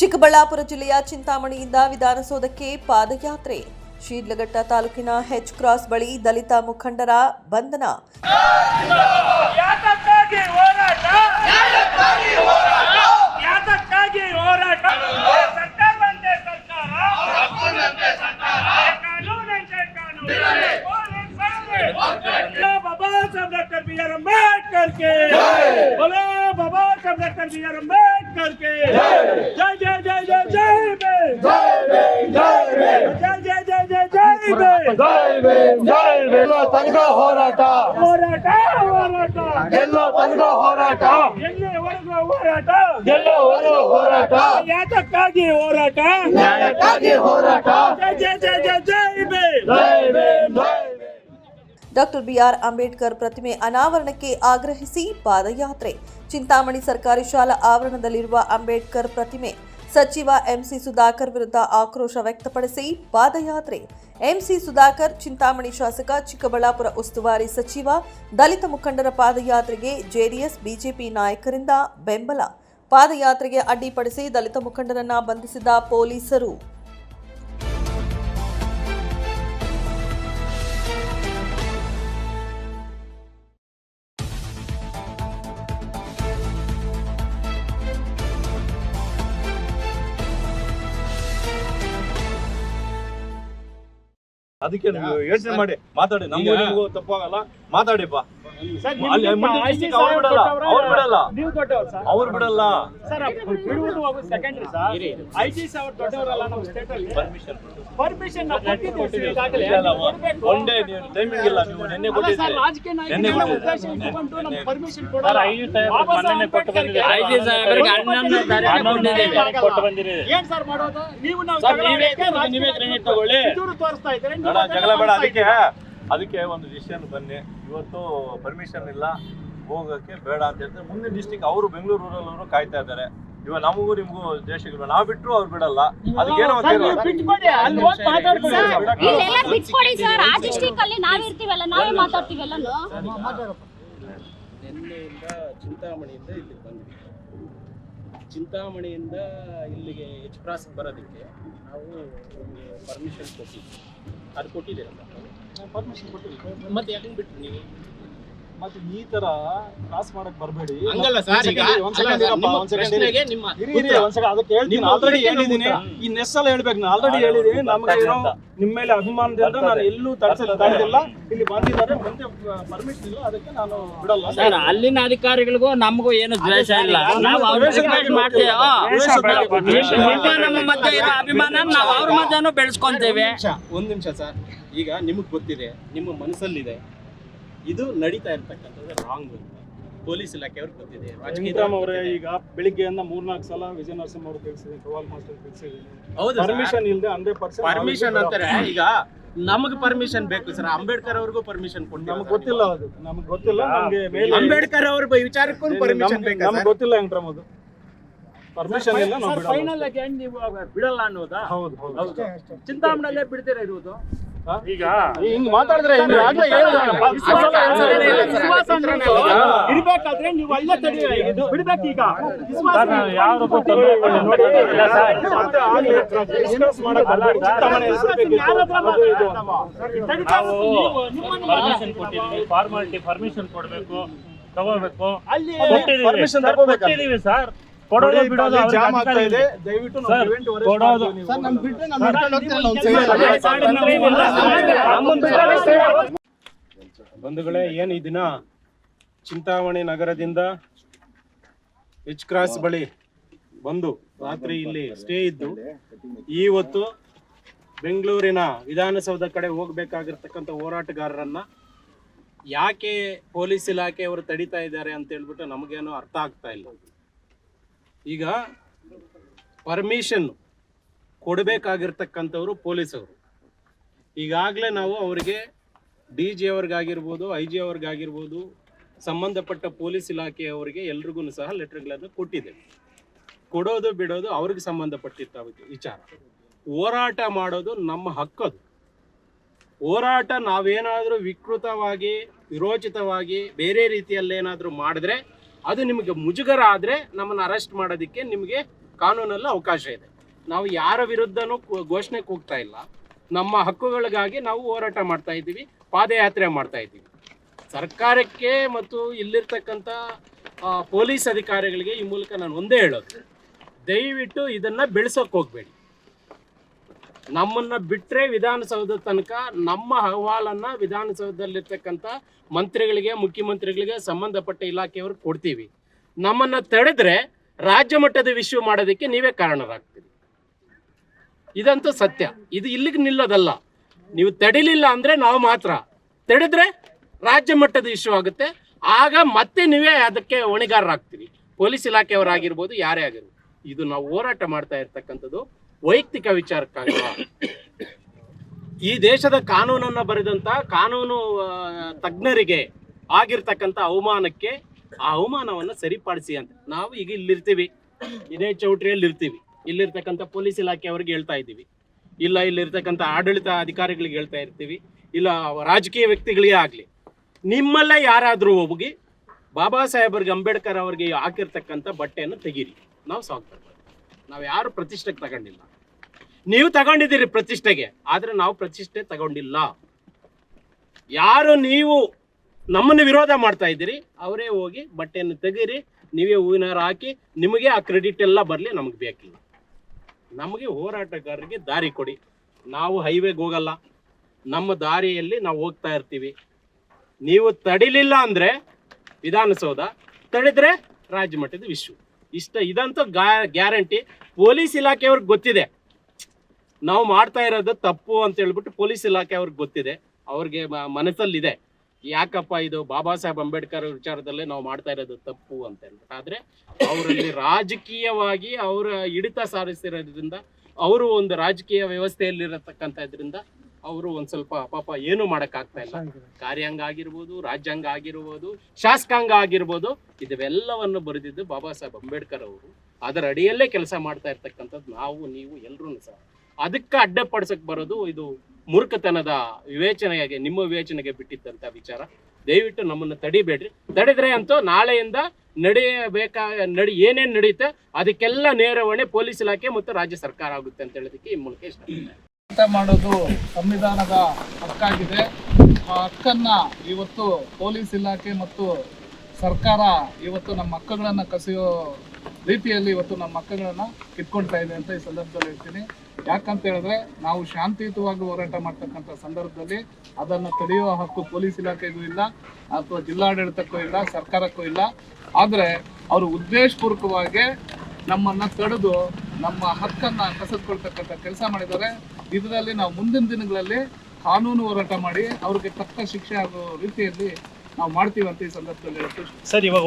ಚಿಕ್ಕಬಳ್ಳಾಪುರ ಜಿಲ್ಲೆಯ ಚಿಂತಾಮಣಿಯಿಂದ ವಿಧಾನಸೌಧಕ್ಕೆ ಪಾದಯಾತ್ರೆ. ಶೀಡ್ಲಘಟ್ಟ ತಾಲೂಕಿನ ಹೆಚ್ ಕ್ರಾಸ್ ಬಳಿ ದಲಿತ ಮುಖಂಡರ ಬಂಧನ. ಯಾತಕ್ಕಾಗಿ ಹೋರಾಟ? ಯಾತಕ್ಕಾಗಿ ಹೋರಾಟ? ಸರ್ಕಾರವಂತೆ ಸರ್ಕಾರ. ಕಾನೂನಂತೆ ಕಾನೂನು बोलो बाबा साहब डॉक्टर बी आर अम्बेडकर के बोलो बाबा साहब डॉक्टर बी आर अम्बेडकर के जय जय जय जय जय भीम जय जय जय जय जय भीम ಎಲ್ಲೋ ತನಕ ಹೋರಾಟ ಹೋರಾಟ ಹೋರಾಟ ಎಲ್ಲೋ ತನಕ ಹೋರಾಟ ಎಲ್ಲಿವರೆಗೂ ಹೋರಾಟ ಎಲ್ಲೋವರೆಗೂ ಹೋರಾಟ ಯಾತಕ್ಕಾಗಿ ಹೋರಾಟ ನ್ಯಾಯಕ್ಕಾಗಿ ಹೋರಾಟ ಜಯ ಜಯ ಜಯ ಜಯ ಜೈ ಭೀಮ್ ಜೈ ಭೀಮ್, ಜೈ ಭೀಮ್. ಡಾಕ್ಟರ್ ಬಿಆರ್ ಅಂಬೇಡ್ಕರ್ ಪ್ರತಿಮೆ ಅನಾವರಣಕ್ಕೆ ಆಗ್ರಹಿಸಿ ಪಾದಯಾತ್ರೆ. ಚಿಂತಾಮಣಿ ಸರ್ಕಾರಿ ಶಾಲಾ ಆವರಣದಲ್ಲಿರುವ ಅಂಬೇಡ್ಕರ್ ಪ್ರತಿಮೆ ಸಚಿವ ಎಂಸಿ ಸುಧಾಕರ್ ವಿರುದ್ಧ ಆಕ್ರೋಶ ವ್ಯಕ್ತಪಡಿಸಿ ಪಾದಯಾತ್ರೆ. ಎಂಸಿ ಸುಧಾಕರ್, ಚಿಂತಾಮಣಿ ಶಾಸಕ, ಚಿಕ್ಕಬಳ್ಳಾಪುರ ಉಸ್ತುವಾರಿ ಸಚಿವ, ದಲಿತ ಮುಖಂಡರ ಪಾದಯಾತ್ರೆಗೆ ಜೆಡಿಎಸ್, ಬಿಜೆಪಿ ನಾಯಕರಿಂದ ಬೆಂಬಲ. ಪಾದಯಾತ್ರೆಗೆ ಅಡ್ಡಿಪಡಿಸಿ ದಲಿತ ಮುಖಂಡರನ್ನ ಬಂಧಿಸಿದ ಪೊಲೀಸರು. ಅದಕ್ಕೆ ನೀವು ಯೋಚನೆ ಮಾಡಿ. ಮಾತಾಡಿ. ನಮಗೂ ನಿಮಗೂ ತಪ್ಪಾಗಲ್ಲ ಮಾತಾಡಿಪ್ಪ ಅವ್ರು ಬಿಡಲ್ಲ ಅವ್ರು ಬಿಡಲ್ಲ. ನೀವು ದೊಡ್ಡವರು ಸರ್. ಅವ್ರು ಬಿಡಲ್ಲ. ಸರ್ ಬಿಡುವುದು ಹೋಗೋದು ಸೆಕೆಂಡ್ರಿ ಸರ್. ಐ ಟಿ ಅವ್ರು ದೊಡ್ಡವರಲ್ಲ ನಮ್ಮ ಸ್ಟೇಟ್ ಅಲ್ಲಿ. ಪರ್ಮಿಷನ್ ಒನ್ ಡೇ ನೀವು ಟೈಮಿಂಗ್ ಇಲ್ಲ ನೀವು ನಿನ್ನೆ ಕೊಟ್ಟಿದ್ರಿ ರಾಜಕೀಯ ನಿನ್ನೆ ನಾಯಕರ ಕೊಟ್ಟಿದ್ರಿ. ಉದ್ದೇಶ ಇಟ್ಕೊಂಡು ನಮ್ಗೆ ನಿನ್ನೆ- ಪರ್ಮಿಷನ್ ಕೊಡಲ್ಲ. ಬಾಬಾ ಸಾಹೇಬ್ ಅಂಬೇಡ್ಕರ್ಗೆ ಐದು ಸಾಹೇಬರಿಗೆ ಹನ್ನೊಂದನೇ ತಾರೀಕು ಕೊಟ್ಟಿದ್ದೀವಿ. ಕೊಟ್ಟು ಬಂದಿದ್ದೀವಿ. ಏನ್ ಸರ್ ಮಾಡೋದು? ನೀವು ನಾವು ಸರ್, ಜಗಳ ನೀವೇ ಆಡೋಕೆ ರಾಜಕೀಯ ನೀವೇ ಕ್ರೆಡಿಟ್ ತಗೊಳ್ಳಿ. ಪಿತೂರು ತೋರಿಸ್ತಾ ಇದ್ದೀರಿ? ಬೇಡ ಜಗಳ ಬೇಡ ಅದಕ್ಕೆ? ಅದಕ್ಕೆ ಒಂದು ಡಿಸಿಷನ್ ಬನ್ನಿ. ಇವತ್ತು ಪರ್ಮಿಷನ್ ಇಲ್ಲ ಹೋಗೋಕ್ಕೆ ಬೇಡ ಅಂತ ಹೇಳ್ತಾರೆ. ಮುಂದಿನ ಡಿಸ್ಟಿಕ್ ಅವರು ಬೆಂಗಳೂರು ಅವರು ಕಾಯ್ತಾ ಇದ್ದಾರೆ. ಇವಾಗ ನಮಗೂ ನಿಮಗೂ ದೇಶಗಳು ನಾವು ಬಿಟ್ಟರು ಅವ್ರು ಬಿಡಲ್ಲ. ಅದಕ್ಕೇನೋ. ಬಿಟ್ಕೊಡಿ, ಅಲ್ಲಿ ಹೋಗಿ ಮಾತಾಡ್ಕೊಳ್ಳಿ. ಇಲ್ಲೆಲ್ಲ ಬಿಟ್ಕೊಡಿ ಸರ್. ಆ ಡಿಸ್ಟಿಕ್ ಅಲ್ಲಿ ನಾವಿರ್ತೀವಲ್ಲ ನಾವೇ ಮಾತಾಡ್ತೀವಿ ಎಲ್ಲಾನು. ನಿನ್ನೆಯಿಂದ ಚಿಂತಾಮಣಿಯಿಂದ ಇಲ್ಲಿ ಬಂದ್ವಿ. ಚಿಂತಾಮಣಿಯಿಂದ ಇಲ್ಲಿಗೆ ಎಚ್ ಕ್ರಾಸ್ ಬರೋದಕ್ಕೆ ನಾವು ನಿಮಗೆ ಪರ್ಮಿಷನ್ ಕೊಟ್ಟಿದ್ದೀವಿ ಅದು ಕೊಟ್ಟಿದ್ದೀರಲ್ಲ? ಪರ್ಮಿಷನ್ ಕೊಟ್ಟಿದ್ದೀವಿ. ಮತ್ತೆ ಯಾಕೆ ಬಿಟ್ಟರು ನೀವು? ಮತ್ತೆ ಈ ತರ ಕ್ರಾಸ್ ಮಾಡಕ್ ಬರಬೇಡಿ. ಹಂಗಲ್ಲ ಸರ್ ಈಗ ಪ್ರಶ್ನೆಗೆ ನಿಮ್ಮ ಇರಿ ಅದಕ್ಕೆ ಹೇಳ್ತೀನಿ ಆಲ್ರೆಡಿ ಹೇಳಿದೀನಿ ಈ ನೆಸ್ಸಲ್ಲ ಹೇಳ್ಬೇಕು ನಾನು ಆಲ್ರೆಡಿ ಹೇಳಿದೀನಿ ನಮ್ಗೆ ನಿಮ್ಮ ಮೇಲೆ ಅಭಿಮಾನದಿಂದ ನಾನು ಎಲ್ಲೂ ತಡೆಸಲ್ಲ ತಡೆದಿಲ್ಲ ಇಲ್ಲಿ ಬಂದಿದ್ದಾರೆ ಮುಂದೆ ಪರ್ಮಿಟ್ ಇಲ್ಲ ಅದಕ್ಕೆ ನಾನು ಬಿಡಲ್ಲ. ಸರ್ ಅಲ್ಲಿನ ಅಧಿಕಾರಿಗಳಿಗೂ ನಮಗೂ ಏನು ದ್ವೇಷ ಇಲ್ಲ. ನಾವು ಅವ್ರ ರಿಕ್ವೆಸ್ಟ್ ಮಾಡ್ತೇವೆ. ನಮ್ಮ ಮಧ್ಯೆ ಇರೋ ಅಭಿಮಾನ ನಾವು ಅವ್ರ ಮಧ್ಯನೂ ಬೆಳೆಸ್ಕೊಂತೇವೆ. ಒಂದ್ ನಿಮಿಷ ಸರ್ ಈಗ ನಿಮಗ್ ಗೊತ್ತಿದೆ ನಿಮ್ಮ ಮನಸ್ಸಲ್ಲಿದೆ. ಇದು ನಡೀತಾ ಇರ್ತಕ್ಕಂಥದ್ದು ರಾಂಗ್ ಪೊಲೀಸ್ ಇಲಾಖೆಯವ್ರಿಗೆ ಗೊತ್ತಿದೆ. ರಾಜಕೀಯ ಅವರೇ ಈಗ ಬೆಳಿಗ್ಗೆಯಿಂದ ಮೂರ್ನಾಲ್ಕು ಸಲ ವಿಜಯ ನರಸಿಂಹ ಅವರು ತಿಳಿಸಿದ್ದೀನಿ ಕವಾಲ್ ಮಾಸ್ಟರ್ ತಿಳಿಸಿದ್ದೀನಿ ಹೌದು ಪರ್ಮಿಷನ್ ಇಲ್ಲದೆ ಹಂಡ್ರೆಡ್ ಪರ್ಸೆಂಟ್ ಪರ್ಮಿಷನ್ ಅಂತಾರೆ. ಈಗ ನಮಗೆ ಪರ್ಮಿಷನ್ ಬೇಕು ಸರ್. ಅಂಬೇಡ್ಕರ್ ಅವ್ರಿಗೂ ಪರ್ಮಿಷನ್ ಕೊಟ್ಟು ನಮ್ಗೆ ಗೊತ್ತಿಲ್ಲ ಅದು. ನಮ್ಗೆ ಗೊತ್ತಿಲ್ಲ ನಮ್ಗೆ ಮೇಲೆ ಅಂಬೇಡ್ಕರ್ ಅವ್ರ ವಿಚಾರಕ್ಕೂ ಪರ್ಮಿಷನ್ ಬೇಕು ನಮ್ಗೆ ಗೊತ್ತಿಲ್ಲ ವೆಂಕಟರಾಮ್ ಅದು ಪರ್ಮಿಷನ್ ಇಲ್ಲ ನಾವು ಬಿಡಲ್ಲ. ಫೈನಲ್ ಆಗಿ ನೀವು ಬಿಡಲ್ಲ ಅನ್ನೋದಾ? ಹೌದು ಹೌದು. ಚಿಂತಾಮಣಲ್ಲೇ ಬಿಡ್ತೀರಾ ಇರುವುದು? ಈಗ ಹಿಂಗ್ ಮಾತಾಡಿದ್ರೆ. ಇರ್ಬೇಕಾದ್ರೆ ನೀವು ಅಲ್ಲೇ ತಡಿ ಬಿಡ್ಬೇಕು ಈಗ ಫಾರ್ಮಾಲಿಟಿ ಪರ್ಮಿಷನ್ ಕೊಡಬೇಕು ತಗೋಬೇಕು ಅಲ್ಲಿ ಪರ್ಮಿಷನ್ ತಗೋಬೇಕು. ಸರ್ ಕೊಡೋದು ಬಿಡೋದು ಜಾಮ್ ಆಗ್ತಾ ಇದೆ. ಸರ್. ಬಂಧುಗಳೇ ಏನು ಈ ದಿನ ಚಿಂತಾಮಣಿ ನಗರದಿಂದ ಎಚ್ ಕ್ರಾಸ್ ಬಳಿ ಬಂದು ರಾತ್ರಿ ಇಲ್ಲಿ ಸ್ಟೇ ಇದ್ದು ಇವತ್ತು ಬೆಂಗಳೂರಿನ ವಿಧಾನಸೌಧ ಕಡೆ ಹೋಗ್ಬೇಕಾಗಿರ್ತಕ್ಕಂಥ ಹೋರಾಟಗಾರರನ್ನ ಯಾಕೆ ಪೊಲೀಸ್ ಇಲಾಖೆ ಇಲಾಖೆಯವರು ತಡಿತಾ ಇದ್ದಾರೆ ಅಂತ ಹೇಳ್ಬಿಟ್ಟು ನಮಗೇನು ಅರ್ಥ ಆಗ್ತಾ ಇಲ್ಲ. ಈಗ ಪರ್ಮಿಷನ್ ಕೊಡಬೇಕಾಗಿರ್ತಕ್ಕಂಥವ್ರು ಪೊಲೀಸವರು. ಈಗಾಗಲೇ ನಾವು ಅವರಿಗೆ ಡಿ ಜಿ ಅವ್ರಿಗಾಗಿರ್ಬೋದು ಐ ಜಿ ಅವ್ರಿಗಾಗಿರ್ಬೋದು, ಸಂಬಂಧಪಟ್ಟ ಪೊಲೀಸ್ ಇಲಾಖೆಯವರಿಗೆ ಎಲ್ರಿಗೂ ಸಹ ಲೆಟರ್ಗಳನ್ನು ಕೊಟ್ಟಿದ್ದೇವೆ. ಕೊಡೋದು ಬಿಡೋದು ಅವ್ರಿಗೆ ಸಂಬಂಧಪಟ್ಟಿದ್ದ ವಿಚಾರ. ಹೋರಾಟ ಮಾಡೋದು ನಮ್ಮ ಹಕ್ಕದು. ಹೋರಾಟ ನಾವೇನಾದರೂ ವಿಕೃತವಾಗಿ, ವಿರೋಚಿತವಾಗಿ ಬೇರೆ ರೀತಿಯಲ್ಲೇನಾದರೂ ಮಾಡಿದ್ರೆ ಅದು ನಿಮಗೆ ಮುಜುಗರ ಆದರೆ ನಮ್ಮನ್ನು ಅರೆಸ್ಟ್ ಮಾಡೋದಕ್ಕೆ ನಿಮಗೆ ಕಾನೂನಲ್ಲಿ ಅವಕಾಶ ಇದೆ. ನಾವು ಯಾರ ವಿರುದ್ಧನೂ ಘೋಷಣೆ ಕೂಗ್ತಾ ಇಲ್ಲ. ನಮ್ಮ ಹಕ್ಕುಗಳಿಗಾಗಿ ನಾವು ಹೋರಾಟ ಮಾಡ್ತಾ ಇದ್ದೀವಿ, ಪಾದಯಾತ್ರೆ ಮಾಡ್ತಾ ಇದ್ದೀವಿ. ಸರ್ಕಾರಕ್ಕೆ ಮತ್ತು ಇಲ್ಲಿರ್ತಕ್ಕಂಥ ಪೊಲೀಸ್ ಅಧಿಕಾರಿಗಳಿಗೆ ಈ ಮೂಲಕ ನಾನು ಒಂದೇ ಹೇಳೋದು. ದಯವಿಟ್ಟು ಇದನ್ನ ಬೆಳೆಸೋಕೆ ಹೋಗಬೇಡಿ. ನಮ್ಮನ್ನ ಬಿಟ್ಟರೆ ವಿಧಾನಸೌಧ ತನಕ ನಮ್ಮ ಅಹವಾಲನ್ನ ವಿಧಾನಸೌಧದಲ್ಲಿರ್ತಕ್ಕಂಥ ಮಂತ್ರಿಗಳಿಗೆ, ಮುಖ್ಯಮಂತ್ರಿಗಳಿಗೆ ಸಂಬಂಧಪಟ್ಟ ಇಲಾಖೆಯವ್ರು ಕೊಡ್ತೀವಿ. ನಮ್ಮನ್ನ ತಡೆದ್ರೆ ರಾಜ್ಯ ಮಟ್ಟದ ವಿಶ್ವ ಮಾಡೋದಕ್ಕೆ ನೀವೇ ಕಾರಣರಾಗ್ತೀರಿ. ಇದಂತೂ ಸತ್ಯ. ಇದು ಇಲ್ಲಿಗೆ ನಿಲ್ಲೋದಲ್ಲ. ನೀವು ತಡಿಲಿಲ್ಲ ಅಂದ್ರೆ ನಾವು ಮಾತ್ರ. ತಡೆದ್ರೆ ರಾಜ್ಯ ಮಟ್ಟದ ಇಶ್ಯೂ ಆಗುತ್ತೆ. ಆಗ ಮತ್ತೆ ನೀವೇ ಅದಕ್ಕೆ ಹೊಣೆಗಾರರಾಗ್ತೀರಿ. ಪೊಲೀಸ್ ಇಲಾಖೆಯವರಾಗಿರ್ಬೋದು, ಯಾರೇ ಆಗಿರ್ಬೋದು. ಇದು ನಾವು ಹೋರಾಟ ಮಾಡ್ತಾ ಇರ್ತಕ್ಕಂಥದ್ದು. ವೈಯಕ್ತಿಕ ವಿಚಾರಕ್ಕಾಗಿ ಈ ದೇಶದ ಕಾನೂನನ್ನ ಬರೆದಂತ ಕಾನೂನು ತಜ್ಞರಿಗೆ ಆಗಿರ್ತಕ್ಕಂಥ ಅವಮಾನಕ್ಕೆ ಆ ಅವಮಾನವನ್ನ ಸರಿಪಡಿಸಿ ಅಂತ. ನಾವು ಈಗ ಇಲ್ಲಿರ್ತೀವಿ. ಇದೇ ಚೌಟ್ರಿಯಲ್ಲಿ ಇರ್ತೀವಿ. ಇಲ್ಲಿರ್ತಕ್ಕಂಥ ಪೊಲೀಸ್ ಇಲಾಖೆಯವ್ರಿಗೆ ಹೇಳ್ತಾ ಇದ್ದೀವಿ. ಇಲ್ಲ ಇಲ್ಲಿರ್ತಕ್ಕಂಥ ಆಡಳಿತ ಅಧಿಕಾರಿಗಳಿಗೆ ಹೇಳ್ತಾ ಇರ್ತೀವಿ. ಇಲ್ಲ, ರಾಜಕೀಯ ವ್ಯಕ್ತಿಗಳಿಗೆ ಆಗಲಿ. ನಿಮ್ಮಲ್ಲೇ ಯಾರಾದರೂ ಹೋಗಿ ಬಾಬಾ ಸಾಹೇಬರಿಗೆ, ಅಂಬೇಡ್ಕರ್ ಅವರಿಗೆ ಹಾಕಿರ್ತಕ್ಕಂಥ ಬಟ್ಟೆಯನ್ನು ತೆಗೀರಿ. ನಾವು ಸ್ವಾಗತ ನಾವು ಯಾರು ಪ್ರತಿಷ್ಠೆಗೆ ತಗೊಂಡಿಲ್ಲ. ನೀವು ತಗೊಂಡಿದ್ದೀರಿ ಪ್ರತಿಷ್ಠೆಗೆ, ಆದರೆ ನಾವು ಪ್ರತಿಷ್ಠೆ ತಗೊಂಡಿಲ್ಲ. ಯಾರು ನೀವು ನಮ್ಮನ್ನು ವಿರೋಧ ಮಾಡ್ತಾ ಇದ್ದೀರಿ, ಅವರೇ ಹೋಗಿ ಬಟ್ಟೆಯನ್ನು ತೆಗೀರಿ, ನೀವೇ ಹೂವಿನಾರ ಹಾಕಿ, ನಿಮಗೆ ಆ ಕ್ರೆಡಿಟ್ ಎಲ್ಲ ಬರಲಿ, ನಮಗೆ ಬೇಕಿಲ್ಲ. ನಮಗೆ ಹೋರಾಟಗಾರರಿಗೆ ದಾರಿ ಕೊಡಿ. ನಾವು ಹೈವೇಗೆ ಹೋಗಲ್ಲ. ನಮ್ಮ ದಾರಿಯಲ್ಲಿ ನಾವು ಹೋಗ್ತಾ ಇರ್ತೀವಿ. ನೀವು ತಡಿಲಿಲ್ಲ ಅಂದ್ರೆ ವಿಧಾನಸೌಧ, ತಡೆದ್ರೆ ರಾಜ್ಯಮಟ್ಟದ ವಿಶ್ವ. ಇಷ್ಟ ಇದಂತೂ ಗ್ಯಾರಂಟಿ. ಪೊಲೀಸ್ ಇಲಾಖೆಯವ್ರಿಗೆ ಗೊತ್ತಿದೆ. ನಾವು ಮಾಡ್ತಾ ಇರೋದು ತಪ್ಪು ಅಂತ ಹೇಳ್ಬಿಟ್ಟು ಪೊಲೀಸ್ ಇಲಾಖೆ ಅವ್ರಿಗೆ ಗೊತ್ತಿದೆ. ಅವ್ರಿಗೆ ಮನಸ್ಸಲ್ಲಿದೆ. ಯಾಕಪ್ಪ ಇದು ಬಾಬಾ ಸಾಹೇಬ್ ಅಂಬೇಡ್ಕರ್ ವಿಚಾರದಲ್ಲೇ ನಾವು ಮಾಡ್ತಾ ಇರೋದು ತಪ್ಪು ಅಂತ ಹೇಳ್ಬಿಟ್ಟು. ಆದ್ರೆ ಅವರಲ್ಲಿ ರಾಜಕೀಯವಾಗಿ ಅವರ ಹಿಡಿತ ಸಾಧಿಸಿರೋದ್ರಿಂದ, ಅವರು ಒಂದು ರಾಜಕೀಯ ವ್ಯವಸ್ಥೆಯಲ್ಲಿರತಕ್ಕಂಥದ್ರಿಂದ ಅವರು ಒಂದ್ ಸ್ವಲ್ಪ ಪಾಪ ಏನು ಮಾಡಕ್ಕಾಗ್ತಾ ಇಲ್ಲ. ಕಾರ್ಯಾಂಗ ಆಗಿರ್ಬೋದು ರಾಜ್ಯಾಂಗ ಆಗಿರ್ಬೋದು ಶಾಸಕಾಂಗ ಆಗಿರ್ಬೋದು ಇದೆಲ್ಲವನ್ನು ಬರೆದಿದ್ದು ಬಾಬಾ ಸಾಹೇಬ್ ಅಂಬೇಡ್ಕರ್ ಅವರು. ಅದರ ಅಡಿಯಲ್ಲೇ ಕೆಲಸ ಮಾಡ್ತಾ ಇರ್ತಕ್ಕಂಥದ್ದು ನಾವು ನೀವು ಎಲ್ಲರೂ ಸಹ. ಅದಕ್ಕೆ ಅಡ್ಡಪಡಿಸಕ್ ಬರೋದು ಇದು ಮೂರ್ಖತನದ ವಿವೇಚನೆಗೆ ನಿಮ್ಮ ವಿವೇಚನೆಗೆ ಬಿಟ್ಟಿದ್ದಂತ ವಿಚಾರ. ದಯವಿಟ್ಟು ನಮ್ಮನ್ನು ತಡಿಬೇಡ್ರಿ. ತಡೆದ್ರೆ ಅಂತೂ ನಾಳೆಯಿಂದ ನಡೆಯಬೇಕಾ ನಡಿ ಏನೇನು ನಡೆಯುತ್ತೆ ಅದಕ್ಕೆಲ್ಲ ನೇರವಣೆ ಪೊಲೀಸ್ ಇಲಾಖೆ ಮತ್ತು ರಾಜ್ಯ ಸರ್ಕಾರ ಆಗುತ್ತೆ ಅಂತ ಹೇಳೋದಕ್ಕೆ ಈ ಮೂಲಕ ಇಷ್ಟ ಮಾಡೋದು ಸಂವಿಧಾನದ ಹಕ್ಕಾಗಿದೆ. ಆ ಹಕ್ಕನ್ನ ಇವತ್ತು ಪೊಲೀಸ್ ಇಲಾಖೆ ಮತ್ತು ಸರ್ಕಾರ ಇವತ್ತು ನಮ್ಮ ಹಕ್ಕುಗಳನ್ನ ಕಸಿಯೋ ರೀತಿಯಲ್ಲಿ ಇವತ್ತು ನಮ್ಮ ಹಕ್ಕುಗಳನ್ನ ಕಿತ್ಕೊಳ್ತಾ ಇದೆ ಅಂತ ಈ ಸಂದರ್ಭದಲ್ಲಿ ಹೇಳ್ತೀನಿ. ಯಾಕಂತ ಹೇಳಿದ್ರೆ ನಾವು ಶಾಂತಿಯುತವಾಗಿ ಹೋರಾಟ ಮಾಡ್ತಕ್ಕಂಥ ಸಂದರ್ಭದಲ್ಲಿ ಅದನ್ನ ತಡೆಯುವ ಹಕ್ಕು ಪೊಲೀಸ್ ಇಲಾಖೆಗೂ ಇಲ್ಲ, ಅಥವಾ ಜಿಲ್ಲಾಡಳಿತಕ್ಕೂ ಇಲ್ಲ, ಸರ್ಕಾರಕ್ಕೂ ಇಲ್ಲ. ಆದರೆ ಅವರು ಉದ್ದೇಶಪೂರ್ವಕವಾಗಿ ನಮ್ಮನ್ನ ತಡೆದು ನಮ್ಮ ಹಕ್ಕನ್ನ ಕಸಿದುಕೊಳ್ತಕ್ಕಂಥ ಕೆಲಸ ಮಾಡಿದ್ದಾರೆ. ಇದರಲ್ಲಿ ನಾವು ಮುಂದಿನ ದಿನಗಳಲ್ಲಿ ಕಾನೂನು ಹೋರಾಟ ಮಾಡಿ ಅವ್ರಿಗೆ ತಕ್ಕ ಶಿಕ್ಷೆ ಆಗೋ ರೀತಿಯಲ್ಲಿ ನಾವು ಮಾಡ್ತೀವಿ ಅಂತ ಈ ಸಂದರ್ಭದಲ್ಲಿ ಸರ್, ಇವಾಗ